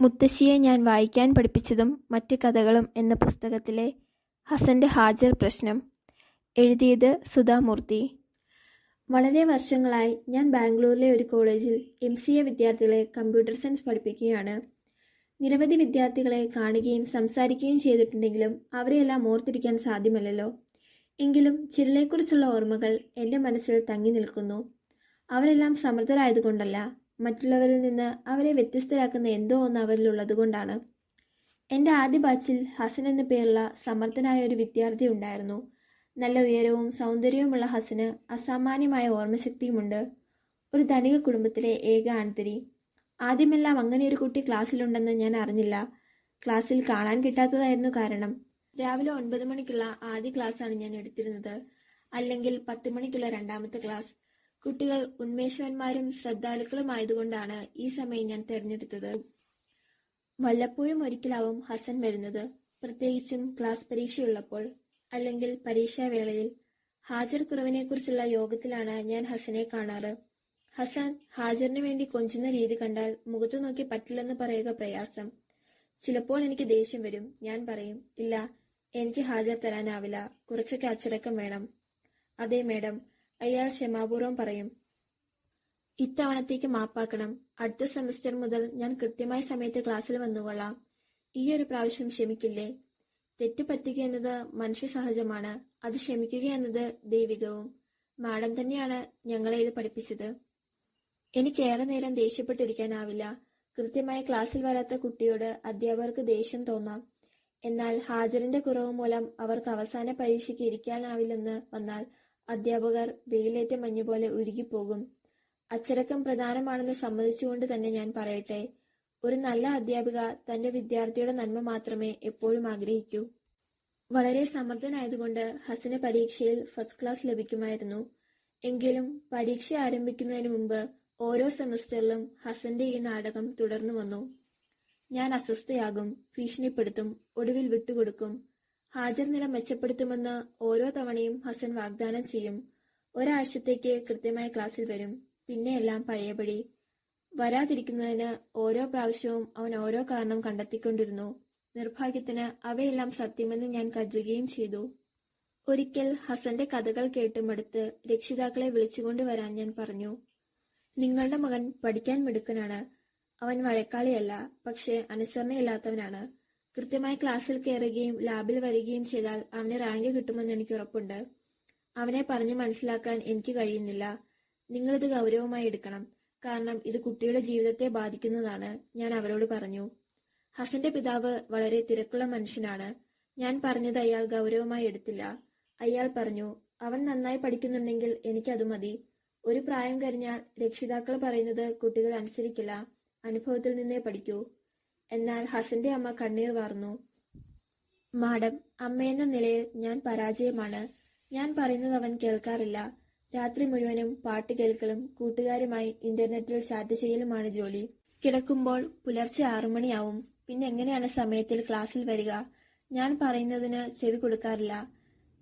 മുത്തശ്ശിയെ ഞാൻ വായിക്കാൻ പഠിപ്പിച്ചതും മറ്റ് കഥകളും എന്ന പുസ്തകത്തിലെ ഹസന്റെ ഹാജർ പ്രശ്നം. എഴുതിയത് സുധാമൂർത്തി. വളരെ വർഷങ്ങളായി ഞാൻ ബാംഗ്ലൂരിലെ ഒരു കോളേജിൽ എം സി എ വിദ്യാർത്ഥികളെ കമ്പ്യൂട്ടർ സയൻസ് പഠിപ്പിക്കുകയാണ്. നിരവധി വിദ്യാർത്ഥികളെ കാണുകയും സംസാരിക്കുകയും ചെയ്തിട്ടുണ്ടെങ്കിലും അവരെയെല്ലാം ഓർത്തിരിക്കാൻ സാധ്യമല്ലല്ലോ. എങ്കിലും ചിലരെക്കുറിച്ചുള്ള ഓർമ്മകൾ എന്റെ മനസ്സിൽ തങ്ങി നിൽക്കുന്നു. അവരെല്ലാം സമർത്ഥരായതുകൊണ്ടല്ല മറ്റുള്ളവരിൽ നിന്ന് അവരെ വ്യത്യസ്തരാക്കുന്ന എന്തോ ഒന്ന് അവരിലുള്ളതുകൊണ്ടാണ് എന്റെ ആദ്യ ബാച്ചിൽ ഹസൻ എന്ന പേരുള്ള സമർത്ഥനായ ഒരു വിദ്യാർത്ഥി ഉണ്ടായിരുന്നു. നല്ല ഉയരവും സൗന്ദര്യവുമുള്ള ഹസന് അസാമാന്യമായ ഓർമ്മശക്തിയുമുണ്ട് ഒരു ധനിക കുടുംബത്തിലെ ഏക ആൺതിരി. ആദ്യമെല്ലാം അങ്ങനെ ഒരു കുട്ടി ക്ലാസ്സിലുണ്ടെന്ന് ഞാൻ അറിഞ്ഞില്ല. ക്ലാസ്സിൽ കാണാൻ കിട്ടാത്തതായിരുന്നു കാരണം. രാവിലെ ഒൻപത് മണിക്കുള്ള ആദ്യ ക്ലാസ്സാണ് ഞാൻ എടുത്തിരുന്നത്. അല്ലെങ്കിൽ പത്ത് മണിക്കുള്ള രണ്ടാമത്തെ ക്ലാസ്. കുട്ടികൾ ഉന്മേഷവന്മാരും ശ്രദ്ധാലുക്കളുമായതുകൊണ്ടാണ് ഈ സമയം ഞാൻ തിരഞ്ഞെടുത്തത്. വല്ലപ്പോഴും ഒരിക്കലാവും ഹസൻ വരുന്നത്. പ്രത്യേകിച്ചും ക്ലാസ് പരീക്ഷയുള്ളപ്പോൾ അല്ലെങ്കിൽ പരീക്ഷാവേളയിൽ ഹാജർ കുറവിനെക്കുറിച്ചുള്ള യോഗത്തിലാണ് ഞാൻ ഹസനെ കാണാറ്. ഹസൻ ഹാജറിന് വേണ്ടി കൊഞ്ചുന്ന രീതി കണ്ടാൽ മുഖത്തു നോക്കി പറ്റില്ലെന്ന് പറയുക പ്രയാസം. ചിലപ്പോൾ എനിക്ക് ദേഷ്യം വരും. ഞാൻ പറയും ഇല്ല എനിക്ക് ഹാജർ തരാനാവില്ല. കുറച്ചൊക്കെ അച്ചടക്കം വേണം. അതെ മേഡം. അയാൾ ക്ഷമാപൂർവം പറയും ഇത്തവണത്തേക്ക് മാപ്പാക്കണം. അടുത്ത സെമസ്റ്റർ മുതൽ ഞാൻ കൃത്യമായ സമയത്ത് ക്ലാസ്സിൽ വന്നുകൊള്ളാം. ഈ ഒരു പ്രാവശ്യം ക്ഷമിക്കില്ലേ? തെറ്റ് പറ്റുക എന്നത് മനുഷ്യ സഹജമാണ് അത് ക്ഷമിക്കുക എന്നത് ദൈവികവും. മാഡം തന്നെയാണ് ഞങ്ങളെ ഇത് പഠിപ്പിച്ചത്. എനിക്ക് ഏറെ നേരം ദേഷ്യപ്പെട്ടിരിക്കാനാവില്ല. കൃത്യമായ ക്ലാസ്സിൽ വരാത്ത കുട്ടിയോട് അധ്യാപകർക്ക് ദേഷ്യം തോന്നാം. എന്നാൽ ഹാജറിന്റെ കുറവ് മൂലം അവർക്ക് അവസാന പരീക്ഷയ്ക്ക് ഇരിക്കാനാവില്ലെന്ന് വന്നാൽ അധ്യാപകർ വെയിലേറ്റ മഞ്ഞുപോലെ ഉരുകിപ്പോകും. അച്ചടക്കം പ്രധാനമാണെന്ന് സമ്മതിച്ചുകൊണ്ട് തന്നെ ഞാൻ പറയട്ടെ ഒരു നല്ല അധ്യാപിക തന്റെ വിദ്യാർത്ഥിയുടെ നന്മ മാത്രമേ എപ്പോഴും ആഗ്രഹിക്കൂ. വളരെ സമർത്ഥനായതുകൊണ്ട് ഹസന് പരീക്ഷയിൽ ഫസ്റ്റ് ക്ലാസ് ലഭിക്കുമായിരുന്നു. എങ്കിലും പരീക്ഷ ആരംഭിക്കുന്നതിന് മുമ്പ് ഓരോ സെമസ്റ്ററിലും ഹസന്റെ ഈ നാടകം തുടർന്നു വന്നു. ഞാൻ അസ്വസ്ഥയാകും ഭീഷണിപ്പെടുത്തും ഒടുവിൽ വിട്ടുകൊടുക്കും. ഹാജർ നില മെച്ചപ്പെടുത്തുമെന്ന് ഓരോ തവണയും ഹസൻ വാഗ്ദാനം ചെയ്യും. ഒരാഴ്ചത്തേക്ക് കൃത്യമായ ക്ലാസ്സിൽ വരും. പിന്നെ എല്ലാം പഴയപടി. വരാതിരിക്കുന്നതിന് ഓരോ പ്രാവശ്യവും അവൻ ഓരോ കാരണം കണ്ടെത്തിക്കൊണ്ടിരുന്നു. നിർഭാഗ്യത്തിന് അവയെല്ലാം സത്യമെന്ന് ഞാൻ കരുതുകയും ചെയ്തു. ഒരിക്കൽ ഹസന്റെ കഥകൾ കേട്ട് മടുത്ത് രക്ഷിതാക്കളെ വിളിച്ചുകൊണ്ട് വരാൻ ഞാൻ പറഞ്ഞു. നിങ്ങളുടെ മകൻ പഠിക്കാൻ മിടുക്കനാണ്. അവൻ വഴക്കാളിയല്ല പക്ഷെ അനുസരണയില്ലാത്തവനാണ്. കൃത്യമായി ക്ലാസ്സിൽ കയറുകയും ലാബിൽ വരികയും ചെയ്താൽ അവന് റാങ്ക് കിട്ടുമെന്ന് എനിക്ക് ഉറപ്പുണ്ട്. അവനെ പറഞ്ഞു മനസ്സിലാക്കാൻ എനിക്ക് കഴിയുന്നില്ല. നിങ്ങളിത് ഗൗരവമായി എടുക്കണം. കാരണം ഇത് കുട്ടിയുടെ ജീവിതത്തെ ബാധിക്കുന്നതാണ് ഞാൻ അവരോട് പറഞ്ഞു. ഹസന്റെ പിതാവ് വളരെ തിരക്കുള്ള മനുഷ്യനാണ്. ഞാൻ പറഞ്ഞത് അയാൾ ഗൗരവമായി എടുത്തില്ല. അയാൾ പറഞ്ഞു അവൻ നന്നായി പഠിക്കുന്നുണ്ടെങ്കിൽ എനിക്കത് മതി. ഒരു പ്രായം കഴിഞ്ഞാൽ രക്ഷിതാക്കൾ പറയുന്നത് കുട്ടികൾ അനുസരിക്കില്ല. അനുഭവത്തിൽ നിന്നേ പഠിക്കൂ. എന്നാൽ ഹസന്റെ അമ്മ കണ്ണീർ വാർന്നു. മാഡം അമ്മയെന്ന നിലയിൽ ഞാൻ പരാജയമാണ്. ഞാൻ പറയുന്നത് അവൻ കേൾക്കാറില്ല. രാത്രി മുഴുവനും പാട്ട് കേൾക്കലും കൂട്ടുകാരുമായി ഇന്റർനെറ്റിൽ ചാറ്റ് ചെയ്യലുമാണ് ജോലി. കിടക്കുമ്പോൾ പുലർച്ചെ ആറുമണിയാവും പിന്നെ എങ്ങനെയാണ് സമയത്തിൽ ക്ലാസ്സിൽ വരിക? ഞാൻ പറയുന്നതിന് ചെവി കൊടുക്കാറില്ല.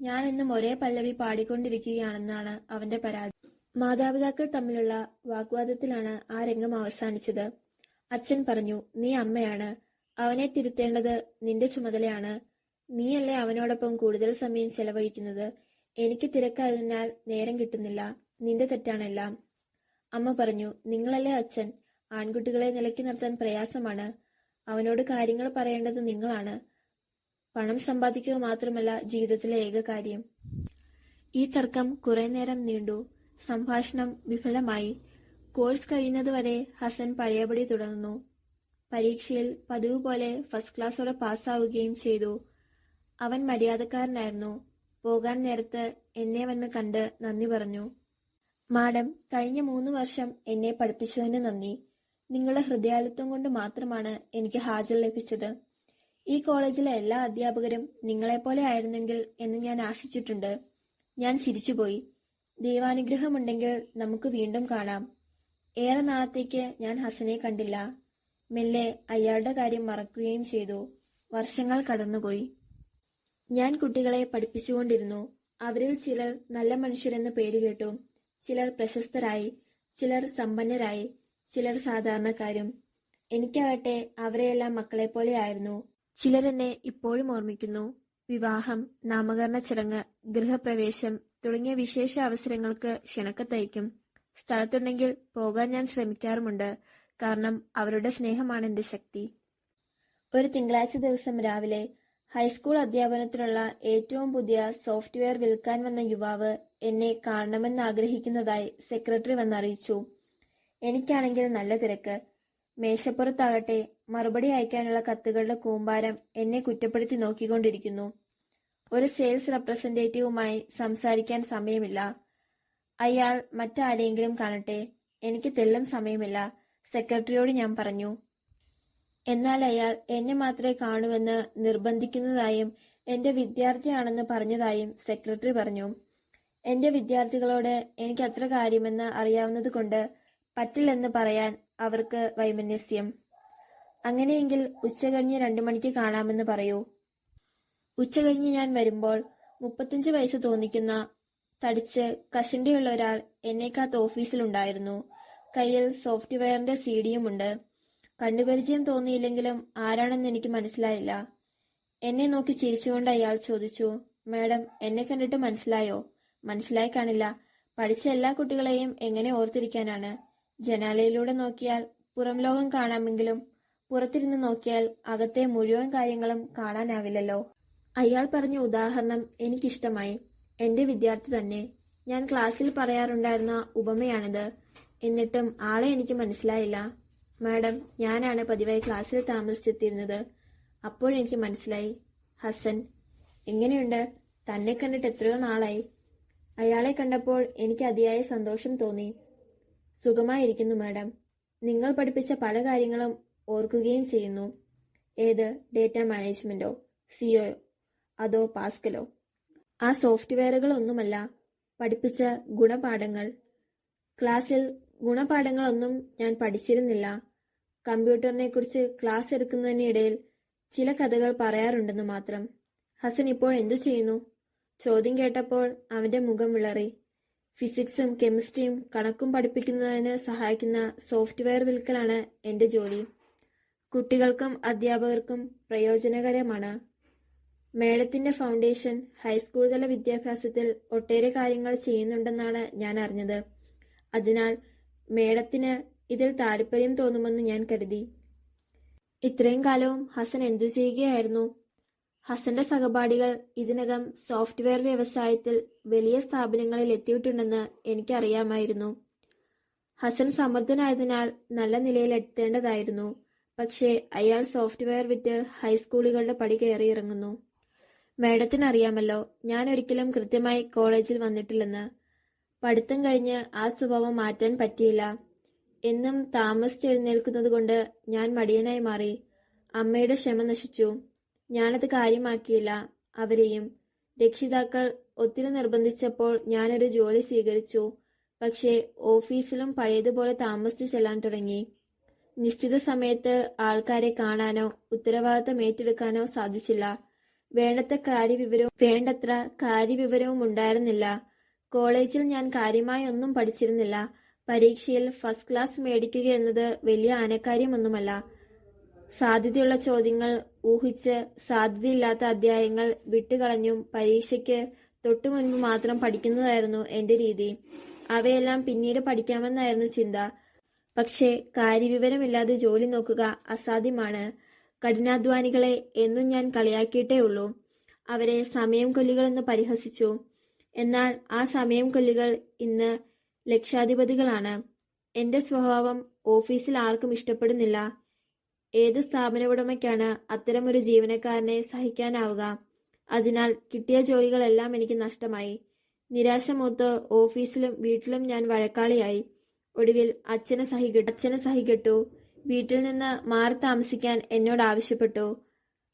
ഞാൻ എന്നും ഒരേ പല്ലവി പാടിക്കൊണ്ടിരിക്കുകയാണെന്നാണ് അവന്റെ പരാതി. മാതാപിതാക്കൾ തമ്മിലുള്ള വാഗ്വാദത്തിലാണ് ആ രംഗം അവസാനിച്ചത്. അച്ഛൻ പറഞ്ഞു നീ അമ്മയാണ്. അവനെ തിരുത്തേണ്ടത് നിന്റെ ചുമതലയാണ്. നീയല്ലേ അവനോടൊപ്പം കൂടുതൽ സമയം ചെലവഴിക്കുന്നത്? എനിക്ക് തിരക്കായതിനാൽ നേരം കിട്ടുന്നില്ല. നിന്റെ തെറ്റാണെല്ലാം അമ്മ പറഞ്ഞു നിങ്ങളല്ലേ അച്ഛൻ. ആൺകുട്ടികളെ നിലയ്ക്ക് നിർത്താൻ പ്രയാസമാണ്. അവനോട് കാര്യങ്ങൾ പറയേണ്ടത് നിങ്ങളാണ്. പണം സമ്പാദിക്കുക മാത്രമല്ല ജീവിതത്തിലെ ഏക കാര്യം. ഈ തർക്കം കുറെ നേരം നീണ്ടു. സംഭാഷണം വിഫലമായി. കോഴ്സ് കഴിയുന്നതുവരെ ഹസൻ പഴയപടി തുടർന്നു. പരീക്ഷയിൽ പതിവ് പോലെ ഫസ്റ്റ് ക്ലാസ്സോടെ പാസ്സാവുകയും ചെയ്തു. അവൻ മര്യാദക്കാരനായിരുന്നു. പോകാൻ നേരത്ത് എന്നെ വന്ന് കണ്ട് നന്ദി പറഞ്ഞു. മാഡം കഴിഞ്ഞ മൂന്ന് വർഷം എന്നെ പഠിപ്പിച്ചതിന് നന്ദി. നിങ്ങളുടെ ഹൃദയാലിത്വം കൊണ്ട് മാത്രമാണ് എനിക്ക് ഹാജർ ലഭിച്ചത്. ഈ കോളേജിലെ എല്ലാ അധ്യാപകരും നിങ്ങളെപ്പോലെ ആയിരുന്നെങ്കിൽ എന്ന് ഞാൻ ആശിച്ചിട്ടുണ്ട്. ഞാൻ ചിരിച്ചുപോയി. ദൈവാനുഗ്രഹമുണ്ടെങ്കിൽ നമുക്ക് വീണ്ടും കാണാം. ഏറെ നാളത്തേക്ക് ഞാൻ ഹസനെ കണ്ടില്ല. മെല്ലെ അയാളുടെ കാര്യം മറക്കുകയും ചെയ്തു. വർഷങ്ങൾ കടന്നുപോയി. ഞാൻ കുട്ടികളെ പഠിപ്പിച്ചുകൊണ്ടിരുന്നു. അവരിൽ ചിലർ നല്ല മനുഷ്യരെന്ന് പേര് കേട്ടു. ചിലർ പ്രശസ്തരായി. ചിലർ സമ്പന്നരായി. ചിലർ സാധാരണക്കാരും. എനിക്കാകട്ടെ അവരെയെല്ലാം മക്കളെപ്പോലെയായിരുന്നു ചിലരെന്നെ ഇപ്പോഴും ഓർമ്മിക്കുന്നു. വിവാഹം നാമകരണ ചടങ്ങ് ഗൃഹപ്രവേശം തുടങ്ങിയ വിശേഷ അവസരങ്ങൾക്ക് ക്ഷണക്കത്തയക്കും. സ്ഥലത്തുണ്ടെങ്കിൽ പോകാൻ ഞാൻ ശ്രമിക്കാറുമുണ്ട്. കാരണം അവരുടെ സ്നേഹമാണ് എന്റെ ശക്തി. ഒരു തിങ്കളാഴ്ച ദിവസം രാവിലെ ഹൈസ്കൂൾ അധ്യാപനത്തിനുള്ള ഏറ്റവും പുതിയ സോഫ്റ്റ്വെയർ വിൽക്കാൻ വന്ന യുവാവ് എന്നെ കാണണമെന്ന് ആഗ്രഹിക്കുന്നതായി സെക്രട്ടറി വന്നറിയിച്ചു എനിക്കാണെങ്കിൽ നല്ല തിരക്ക്. മേശപ്പുറത്താകട്ടെ മറുപടി അയക്കാനുള്ള കത്തുകളുടെ കൂമ്പാരം എന്നെ കുറ്റപ്പെടുത്തി നോക്കിക്കൊണ്ടിരിക്കുന്നു. ഒരു സെയിൽസ് റെപ്രസെന്റേറ്റീവുമായി സംസാരിക്കാൻ സമയമില്ല. അയാൾ മറ്റാരെങ്കിലും കാണട്ടെ? എനിക്ക് തെല്ലും സമയമില്ല. സെക്രട്ടറിയോട് ഞാൻ പറഞ്ഞു. എന്നാൽ അയാൾ എന്നെ മാത്രമേ കാണുവെന്ന് നിർബന്ധിക്കുന്നതായും എന്റെ വിദ്യാർത്ഥിയാണെന്ന് പറഞ്ഞതായും സെക്രട്ടറി പറഞ്ഞു. എന്റെ വിദ്യാർത്ഥികളോട് എനിക്ക് അത്ര കാര്യമെന്ന് അറിയാവുന്നത് കൊണ്ട് പറ്റില്ലെന്ന് പറയാൻ അവർക്ക് വൈമനസ്യം. അങ്ങനെയെങ്കിൽ ഉച്ചകഴിഞ്ഞ് രണ്ടു മണിക്ക് കാണാമെന്ന് പറയൂ. ഉച്ചകഴിഞ്ഞ് ഞാൻ വരുമ്പോൾ മുപ്പത്തഞ്ച് വയസ്സ് തോന്നിക്കുന്ന തടിച്ച് കഷണ്ടിയുള്ള ഒരാൾ എന്നേക്കാത്ത ഓഫീസിലുണ്ടായിരുന്നു. കയ്യിൽ സോഫ്റ്റ്വെയറിന്റെ സീഡിയുമുണ്ട് കണ്ടുപരിചയം തോന്നിയില്ലെങ്കിലും ആരാണെന്ന് എനിക്ക് മനസ്സിലായില്ല. എന്നെ നോക്കി ചിരിച്ചുകൊണ്ട് അയാൾ ചോദിച്ചു മാഡം എന്നെ കണ്ടിട്ട് മനസ്സിലായോ? മനസ്സിലായി കാണില്ല. പഠിച്ച എല്ലാ കുട്ടികളെയും എങ്ങനെ ഓർത്തിരിക്കാനാണ്? ജനാലയിലൂടെ നോക്കിയാൽ പുറം ലോകം കാണാമെങ്കിലും പുറത്തിരുന്ന് നോക്കിയാൽ അകത്തെ മുഴുവൻ കാര്യങ്ങളും കാണാനാവില്ലല്ലോ. അയാൾ പറഞ്ഞ ഉദാഹരണം എനിക്കിഷ്ടമായി. എന്റെ വിദ്യാർത്ഥി തന്നെ ഞാൻ ക്ലാസ്സിൽ പറയാറുണ്ടായിരുന്ന ഉപമയാണിത്. എന്നിട്ടും ആളെ എനിക്ക് മനസ്സിലായില്ല. മാഡം ഞാനാണ് പതിവായി ക്ലാസ്സിൽ താമസിച്ചെത്തിയിരുന്നത്. അപ്പോഴെനിക്ക് മനസ്സിലായി. ഹസൻ എങ്ങനെയുണ്ട്? തന്നെ കണ്ടിട്ട് എത്രയോ നാളായി. അയാളെ കണ്ടപ്പോൾ എനിക്ക് അതിയായ സന്തോഷം തോന്നി. സുഖമായിരിക്കുന്നു മാഡം. നിങ്ങൾ പഠിപ്പിച്ച പല കാര്യങ്ങളും ഓർക്കുകയും ചെയ്യുന്നു. ഏത്? ഡേറ്റ മാനേജ്മെന്റോ? സിഒ അതോ പാസ്കലോ? ആ സോഫ്റ്റ്വെയറുകളൊന്നുമല്ല. പഠിപ്പിച്ച ഗുണപാഠങ്ങൾ. ക്ലാസ്സിൽ ഗുണപാഠങ്ങളൊന്നും ഞാൻ പഠിച്ചിരുന്നില്ല. കമ്പ്യൂട്ടറിനെ കുറിച്ച് ക്ലാസ് എടുക്കുന്നതിനിടയിൽ ചില കഥകൾ പറയാറുണ്ടെന്ന് മാത്രം. ഹസൻ ഇപ്പോൾ എന്തു ചെയ്യുന്നു? ചോദ്യം കേട്ടപ്പോൾ അവന്റെ മുഖം വിളറി. ഫിസിക്സും കെമിസ്ട്രിയും കണക്കും പഠിപ്പിക്കുന്നതിന് സഹായിക്കുന്ന സോഫ്റ്റ്വെയർ വിൽക്കലാണ് എന്റെ ജോലി. കുട്ടികൾക്കും അധ്യാപകർക്കും പ്രയോജനകരമാണ്. മേഡത്തിന്റെ ഫൗണ്ടേഷൻ ഹൈസ്കൂൾ തല വിദ്യാഭ്യാസത്തിൽ ഒട്ടേറെ കാര്യങ്ങൾ ചെയ്യുന്നുണ്ടെന്നാണ് ഞാൻ അറിഞ്ഞത്. അതിനാൽ മേഡത്തിന് ഇതിൽ താല്പര്യം തോന്നുമെന്ന് ഞാൻ കരുതി. ഇത്രയും കാലവും ഹസൻ എന്തു ചെയ്യുകയായിരുന്നു? ഹസന്റെ സഹപാഠികൾ ഇതിനകം സോഫ്റ്റ്വെയർ വ്യവസായത്തിൽ വലിയ സ്ഥാപനങ്ങളിൽ എത്തിയിട്ടുണ്ടെന്ന് എനിക്കറിയാമായിരുന്നു. ഹസൻ സമർത്ഥനായതിനാൽ നല്ല നിലയിൽ എത്തേണ്ടതായിരുന്നു. പക്ഷേ അയാൾ സോഫ്റ്റ്വെയർ വിറ്റ് ഹൈസ്കൂളുകളുടെ പടി കയറിയിറങ്ങുന്നു മേഡത്തിന് അറിയാമല്ലോ ഞാൻ ഒരിക്കലും കൃത്യമായി കോളേജിൽ വന്നിട്ടില്ലെന്ന്. പഠിത്തം കഴിഞ്ഞ് ആ സ്വഭാവം മാറ്റാൻ പറ്റിയില്ല. എന്നും താമസിച്ചെഴുന്നേൽക്കുന്നത് കൊണ്ട് ഞാൻ മടിയനായി മാറി. അമ്മയുടെ ക്ഷമ നശിച്ചു. ഞാനത് കാര്യമാക്കിയില്ല അവരെയും. രക്ഷിതാക്കൾ ഒത്തിരി നിർബന്ധിച്ചപ്പോൾ ഞാനൊരു ജോലി സ്വീകരിച്ചു. പക്ഷേ ഓഫീസിലും പഴയതുപോലെ താമസിച്ചു ചെല്ലാൻ തുടങ്ങി. നിശ്ചിത സമയത്ത് ആൾക്കാരെ കാണാനോ ഉത്തരവാദിത്തം ഏറ്റെടുക്കാനോ സാധിച്ചില്ല. വേണ്ടത്ര കാര്യവിവരവും വേണ്ടത്ര കാര്യവിവരവും ഉണ്ടായിരുന്നില്ല. കോളേജിൽ ഞാൻ കാര്യമായി ഒന്നും പഠിച്ചിരുന്നില്ല. പരീക്ഷയിൽ ഫസ്റ്റ് ക്ലാസ് മേടിക്കുക എന്നത് വലിയ ആനക്കാര്യമൊന്നുമല്ല. സാധ്യതയുള്ള ചോദ്യങ്ങൾ ഊഹിച്ച് സാധ്യതയില്ലാത്ത അധ്യായങ്ങൾ വിട്ടുകളഞ്ഞും പരീക്ഷയ്ക്ക് തൊട്ടു മുൻപ് മാത്രം പഠിക്കുന്നതായിരുന്നു എന്റെ രീതി. അവയെല്ലാം പിന്നീട് പഠിക്കാമെന്നായിരുന്നു ചിന്ത. പക്ഷേ കാര്യവിവരമില്ലാതെ ജോലി നോക്കുക അസാധ്യമാണ്. കഠിനാധ്വാനികളെ എന്നും ഞാൻ കളിയാക്കിയിട്ടേ ഉള്ളൂ. അവരെ സമയം കൊല്ലികളെന്ന് പരിഹസിച്ചു. എന്നാൽ ആ സമയം കൊല്ലികൾ ഇന്ന് ലക്ഷാധിപതികളാണ്. എന്റെ സ്വഭാവം ഓഫീസിൽ ആർക്കും ഇഷ്ടപ്പെടുന്നില്ല. ഏത് സ്ഥാപന ഉടമയ്ക്കാണ് അത്തരമൊരു ജീവനക്കാരനെ സഹിക്കാനാവുക? അതിനാൽ കിട്ടിയ ജോലികളെല്ലാം എനിക്ക് നഷ്ടമായി. നിരാശ മൂത്ത് ഓഫീസിലും വീട്ടിലും ഞാൻ വഴക്കാളിയായി. ഒടുവിൽ അച്ഛനെ സഹികെട്ടു അച്ഛനെ സഹികെട്ടു. വീട്ടിൽ നിന്ന് മാറി താമസിക്കാൻ എന്നോട് ആവശ്യപ്പെട്ടു.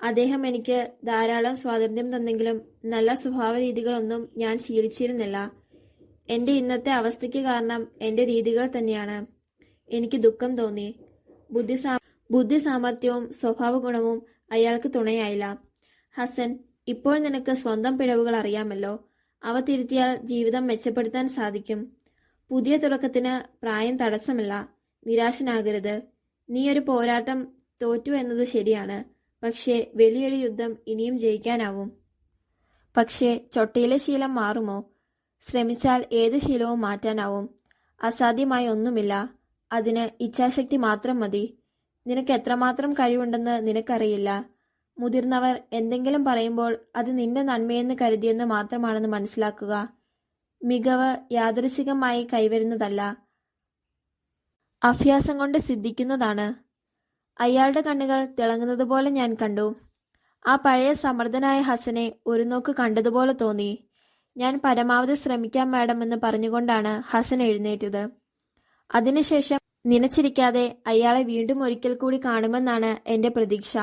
അദ്ദേഹം എനിക്ക് ധാരാളം സ്വാതന്ത്ര്യം തന്നെങ്കിലും നല്ല സ്വഭാവ രീതികളൊന്നും ഞാൻ ശീലിച്ചിരുന്നില്ല. എന്റെ ഇന്നത്തെ അവസ്ഥയ്ക്ക് കാരണം എന്റെ രീതികൾ തന്നെയാണ്. എനിക്ക് ദുഃഖം തോന്നി. ബുദ്ധി ബുദ്ധി സാമർഥ്യവും സ്വഭാവ ഗുണവും അയാൾക്ക് തുണയായില്ല. ഹസൻ ഇപ്പോൾ നിനക്ക് സ്വന്തം പിഴവുകൾ അറിയാമല്ലോ. അവ തിരുത്തിയാൽ ജീവിതം മെച്ചപ്പെടുത്താൻ സാധിക്കും. പുതിയ തുടക്കത്തിന് പ്രായം തടസ്സമല്ല. നിരാശനാകരുത്. നീ ഒരു പോരാട്ടം തോറ്റു എന്നത് ശരിയാണ്. പക്ഷേ വലിയൊരു യുദ്ധം ഇനിയും ജയിക്കാനാവും. പക്ഷേ ചൊട്ടയിലെ ശീലം മാറുമോ? ശ്രമിച്ചാൽ ഏത് ശീലവും മാറ്റാനാവും. അസാധ്യമായി ഒന്നുമില്ല. അതിന് ഇച്ഛാശക്തി മാത്രം മതി. നിനക്ക് എത്രമാത്രം കഴിവുണ്ടെന്ന് നിനക്കറിയില്ല. മുതിർന്നവർ എന്തെങ്കിലും പറയുമ്പോൾ അത് നിന്റെ നന്മയെന്ന് കരുതിയെന്ന് മാത്രമാണെന്ന് മനസ്സിലാക്കുക. മികവ് യാദൃശികമായി കൈവരുന്നതല്ല. അഭ്യാസം കൊണ്ട് സിദ്ധിക്കുന്നതാണ്. അയാളുടെ കണ്ണുകൾ തിളങ്ങുന്നത് പോലെ ഞാൻ കണ്ടു. ആ പഴയ സമർത്ഥനായ ഹസനെ ഒരു നോക്ക് കണ്ടതുപോലെ തോന്നി. ഞാൻ പരമാവധി ശ്രമിക്കാം മാഡം എന്ന് പറഞ്ഞുകൊണ്ടാണ് ഹസൻ എഴുന്നേറ്റത്. അതിനുശേഷം നനച്ചിരിക്കാതെ അയാളെ വീണ്ടും ഒരിക്കൽ കൂടി കാണുമെന്നാണ് എന്റെ പ്രതീക്ഷ.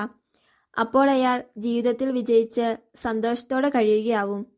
അപ്പോൾ അയാൾ ജീവിതത്തിൽ വിജയിച്ച് സന്തോഷത്തോടെ കഴിയുകയാവും.